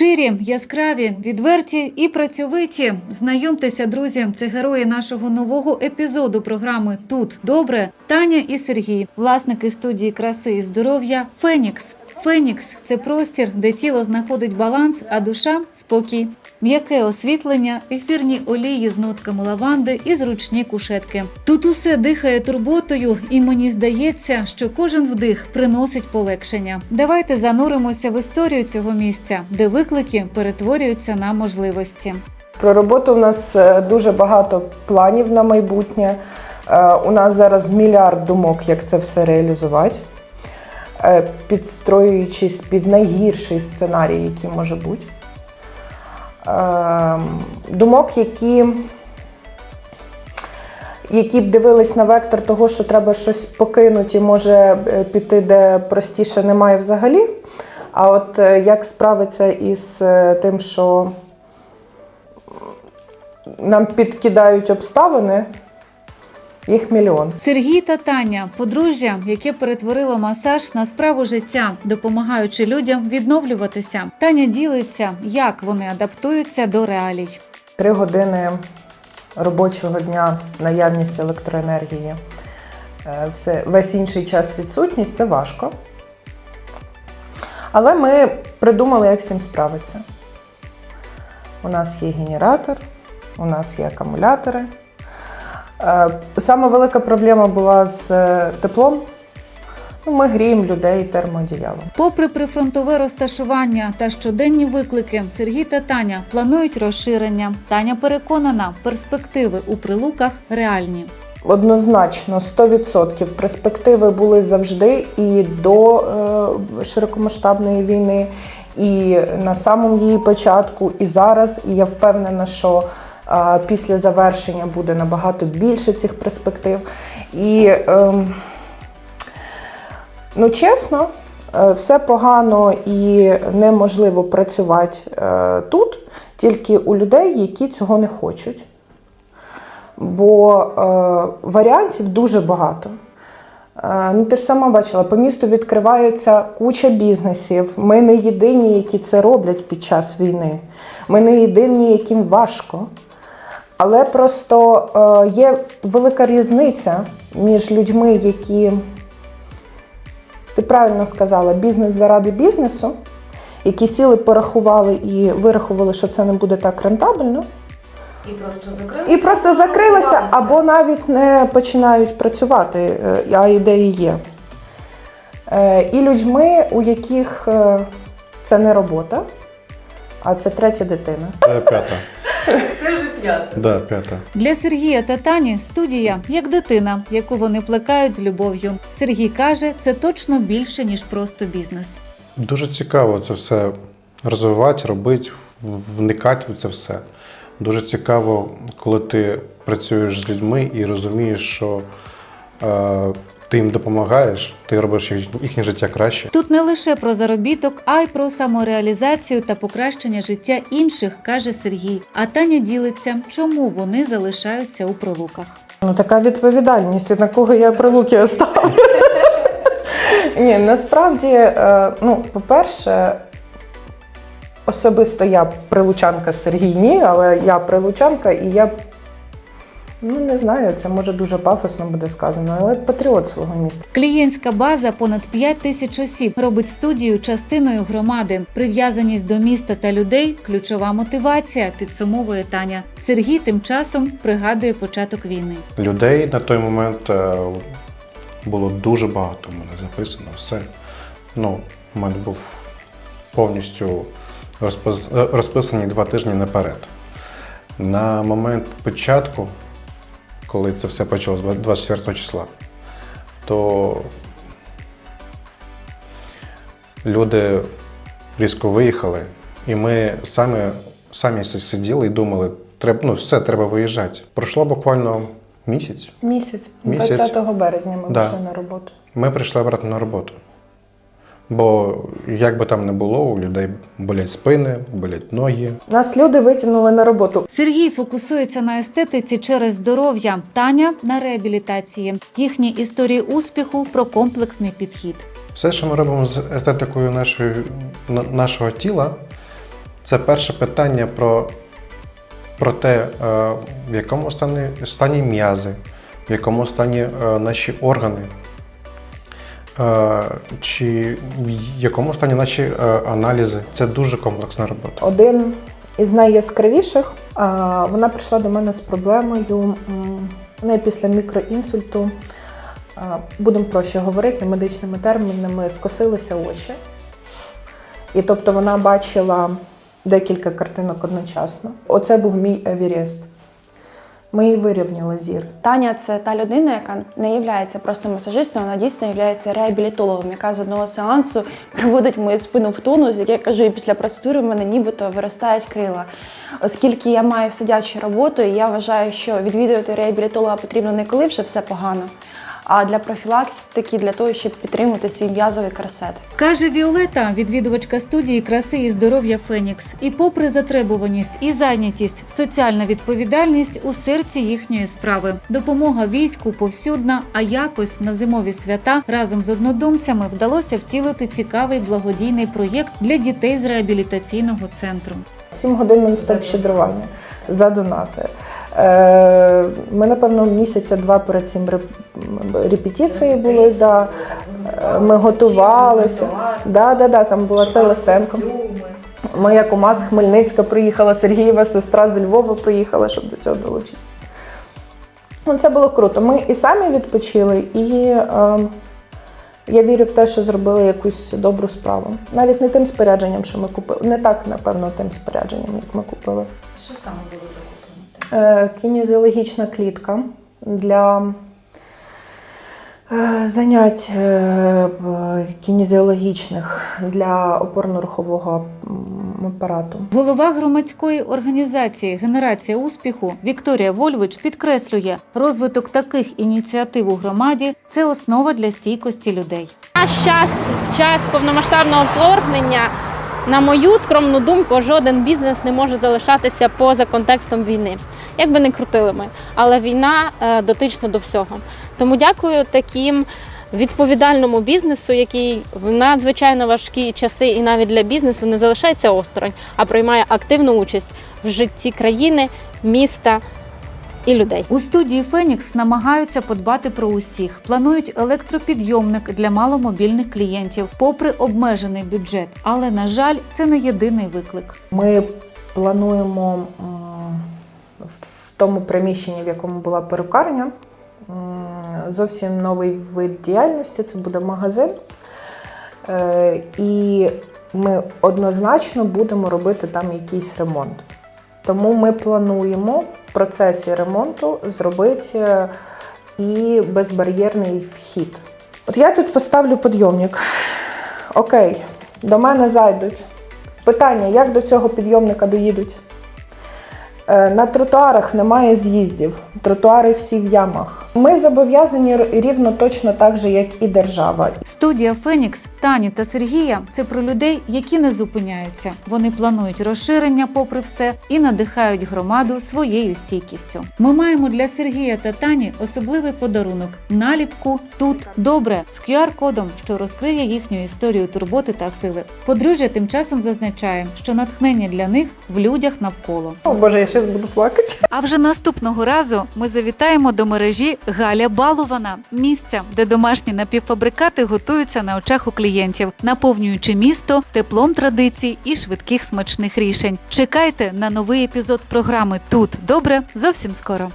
Щирі, яскраві, відверті і працьовиті. Знайомтеся, друзі, це герої нашого нового епізоду програми Тут добре. Таня і Сергій, власники студії краси і здоров'я Фенікс. Фенікс це простір, де тіло знаходить баланс, а душа спокій. М'яке освітлення, ефірні олії з нотками лаванди і зручні кушетки. Тут усе дихає турботою, і мені здається, що кожен вдих приносить полегшення. Давайте зануримося в історію цього місця, де виклики перетворюються на можливості. Про роботу в нас е, дуже багато планів на майбутнє. Е, У нас зараз мільярд думок, як це все реалізувати, підстроюючись під найгірший сценарій, який може бути. Е, Думок, які, які б дивились на вектор того, що треба щось покинути, і може е, піти, де простіше немає взагалі. А от е, як справитися із е, тим, що нам підкидають обставини, їх мільйон. Сергій та Таня подружжя, яке перетворило масаж на справу життя, допомагаючи людям відновлюватися. Таня ділиться, як вони адаптуються до реалій. Три години робочого дня наявність електроенергії, е, все, весь інший час відсутність це важко. Але ми придумали, як з цим справитися. У нас є генератор, у нас є акумулятори. Е, Саме велика проблема була з е, теплом. Ну, Ми гріємо людей термоодіялом. Попри прифронтове розташування та щоденні виклики, Сергій та Таня планують розширення. Таня переконана, перспективи у прилуках реальні. Однозначно, 100% перспективи були завжди і до е, широкомасштабної війни, і на самому її початку, і зараз. І я впевнена, що після завершення буде набагато більше цих перспектив. І ем, ну, чесно, е, все погано і неможливо працювати е, тут тільки у людей, які цього не хочуть бо е, варіантів дуже багато. Ну, ти ж сама бачила, по місту відкриваються куча бізнесів. Ми не єдині, які це роблять під час війни. Ми не єдині, яким важко. Але просто е, є велика різниця між людьми, які, ти правильно сказала, бізнес заради бізнесу, які сіли, порахували і вирахували, що це не буде так рентабельно. І просто закрилися. І просто закрилися або навіть не починають працювати, е, а ідеї є. Е, І людьми, у яких е, це не робота, а це третя дитина. Це п'ята. Це вже п'яте. Да, п'ята. Для Сергія та Тані студія як дитина, яку вони плекають з любов'ю. Сергій каже, це точно більше ніж просто бізнес. Дуже цікаво це все розвивати, робити, вникати в це все. Дуже цікаво, коли ти працюєш з людьми і розумієш, що е, ти їм допомагаєш, ти робиш їхнє життя краще. Тут не лише про заробіток, а й про самореалізацію та покращення життя інших, каже Сергій. А Таня ділиться, чому вони залишаються у прилуках. Ну, така відповідальність, на кого я прилуки оставлю. Ні, насправді, е, ну, по-перше, особисто я прилучанка Сергій ні, але я прилучанка і я, ну не знаю, це може дуже пафосно буде сказано, але патріот свого міста. Клієнтська база понад 5 тисяч осіб робить студію частиною громади. Прив'язаність до міста та людей ключова мотивація, підсумовує Таня. Сергій тим часом пригадує початок війни. Людей на той момент е, було дуже багато. У мене записано все. Ну, у мене був повністю розпис- е, розписані два тижні наперед. На момент початку, коли це все почалось 24 числа, то люди різко виїхали, і ми самі, самі сиділи і думали, треба, ну все, треба виїжджати. Пройшло буквально місяць. Місяць, Місяць. 20 березня ми Да. пішли на роботу. Ми прийшли обратно на роботу. Бо як би там не було, у людей болять спини, болять ноги. Нас люди витягнули на роботу. Сергій фокусується на естетиці через здоров'я, Таня на реабілітації. Їхні історії успіху про комплексний підхід. Все, що ми робимо з естетикою нашої, на- нашого тіла, Це перше питання про, про те, е, в якому стані, стані м'язи, в якому стані е, наші органи, чи в якому стані наші е, аналізи. Це дуже комплексна робота. Один із найяскравіших, вона прийшла до мене з проблемою. В неї після мікроінсульту, будемо проще говорити, медичними термінами, скосилися очі. І тобто вона бачила декілька картинок одночасно. Оце був мій Евіріст. Ми її вирівняли зір. Таня це та людина, яка не є просто масажистом, вона дійсно є реабілітологом, яка з одного сеансу приводить мою спину в тонус, як я кажу, і після процедури в мене нібито виростають крила. Оскільки я маю сидячу роботу, і я вважаю, що відвідувати реабілітолога потрібно не коли вже все погано, а для профілактики, для того, щоб підтримувати свій м'язовий корсет. Каже Віолета, відвідувачка студії краси і здоров'я Фенікс. І попри затребуваність і зайнятість, соціальна відповідальність у серці їхньої справи. Допомога війську повсюдна, а якось на зимові свята разом з однодумцями вдалося втілити цікавий благодійний проєкт для дітей з реабілітаційного центру. 7 годин нон-стоп щедрування за донати. Е, Ми, напевно, місяця два перед цим репетиції були. Да. Е, Ми готувалися. Да, да, да, там була це Лисенко. Моя кума з Хмельницька приїхала, Сергієва сестра з Львова приїхала, щоб до цього долучитися. Ну, це було круто. Ми і самі відпочили, і е, я вірю в те, що зробили якусь добру справу. Навіть не тим спорядженням, що ми купили. Не так, напевно, тим спорядженням, як ми купили. Що саме було Кінезіологічна клітка для е, занять е, кінезіологічних для опорно-рухового апарату. Голова громадської організації Генерація успіху Вікторія Вольвич підкреслює, розвиток таких ініціатив у громаді це основа для стійкості людей. Наш час, в час повномасштабного вторгнення, на мою скромну думку, жоден бізнес не може залишатися поза контекстом війни. Як би не крутили ми, але війна е, дотична до всього. Тому дякую таким відповідальному бізнесу, який в надзвичайно важкі часи і навіть для бізнесу не залишається осторонь, а приймає активну участь в житті країни, міста і людей. У студії Фенікс намагаються подбати про усіх. Планують електропідйомник для маломобільних клієнтів, попри обмежений бюджет. Але на жаль, це не єдиний виклик. Ми плануємо в тому приміщенні, в якому була перукарня, зовсім новий вид діяльності. Це буде магазин. Е, І ми однозначно будемо робити там якийсь ремонт. Тому ми плануємо в процесі ремонту зробити е, і безбар'єрний вхід. От я тут поставлю підйомник. Окей, до мене зайдуть. Питання: як до цього підйомника доїдуть? Е, На тротуарах немає з'їздів, тротуари всі в ямах. Ми зобов'язані рівно точно так же, як і держава. Студія Фенікс, Тані та Сергія це про людей, які не зупиняються. Вони планують розширення, попри все, і надихають громаду своєю стійкістю. Ми маємо для Сергія та Тані особливий подарунок наліпку тут добре з QR-кодом, що розкриє їхню історію турботи та сили. Подружжя тим часом зазначає, що натхнення для них в людях навколо. О Боже, я зараз буду плакати. А вже наступного разу ми завітаємо до мережі Галя Балувана, місця, де домашні напівфабрикати готуються на очах у клієнтів, наповнюючи місто теплом традицій і швидких смачних рішень. Чекайте на новий епізод програми Тут добре зовсім скоро.